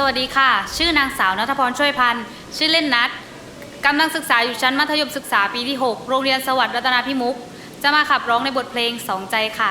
สวัสดีค่ะ ชื่อนางสาวนัทพรช่วยพันธ์ชื่อเล่นนัดกำลังศึกษาอยู่ชั้นมัธยมศึกษาปีที่ 6 โรงเรียนสวัสดิ์รัตนาพิมุก จะมาขับร้องในบทเพลงสองใจค่ะ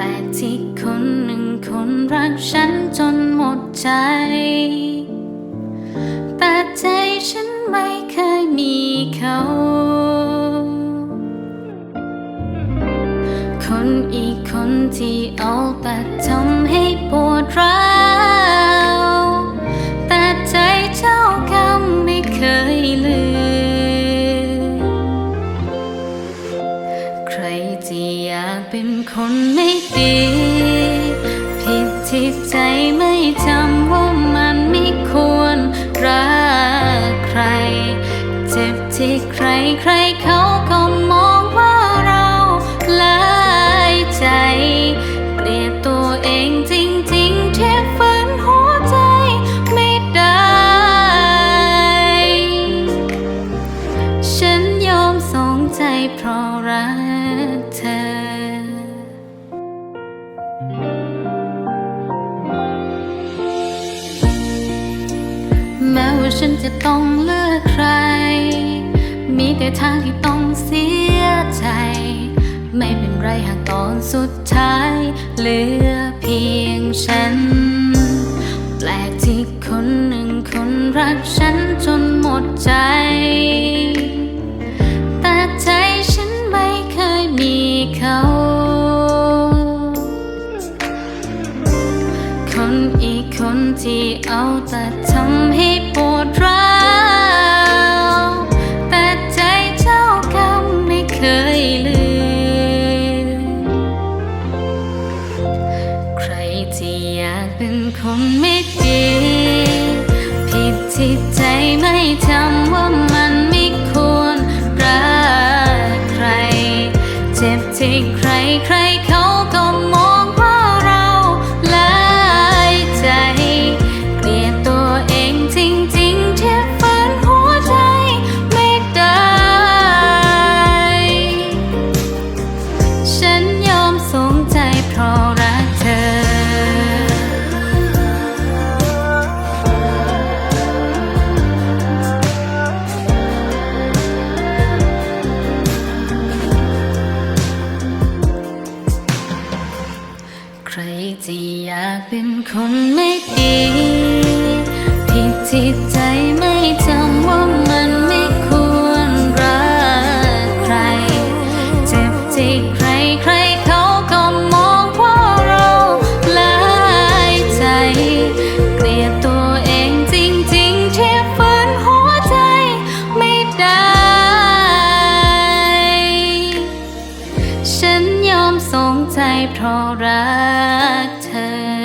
ลกที่คนหนึ่งคนรักฉันจนหมดใจ แต่ใจฉันไม่เคยมีเขา คนอีกคนที่เอาแต่ทำให้ปวดร้าว ใจไม่จำว่ามันไม่ควรรักใคร เจ็บที่ใครใครเขาก็ ว่าฉันจะต้องเลือกใคร มีแต่ทางที่ต้องเสียใจ ไม่เป็นไรหากตอนสุดท้ายเหลือเพียงฉัน แปลกที่คนหนึ่งคนรักฉันจนหมดใจ แต่ใจฉันไม่เคยมีเขาคนอีกคนที่เอาแต่ทำ ที่อยากเป็นคนไม่ดี ผิดที่ใจไม่ทำว่า เป็นคนไม่ดีผิดที่ใจไม่จำว่ามันไม่ควรรักใคร เจ็บที่ใครใครเขาก็มองว่าเราลายใจ เกลียดตัวเองจริงๆที่ฝืนหัวใจไม่ได้ ฉันยอมสงใจเพราะรักเธอ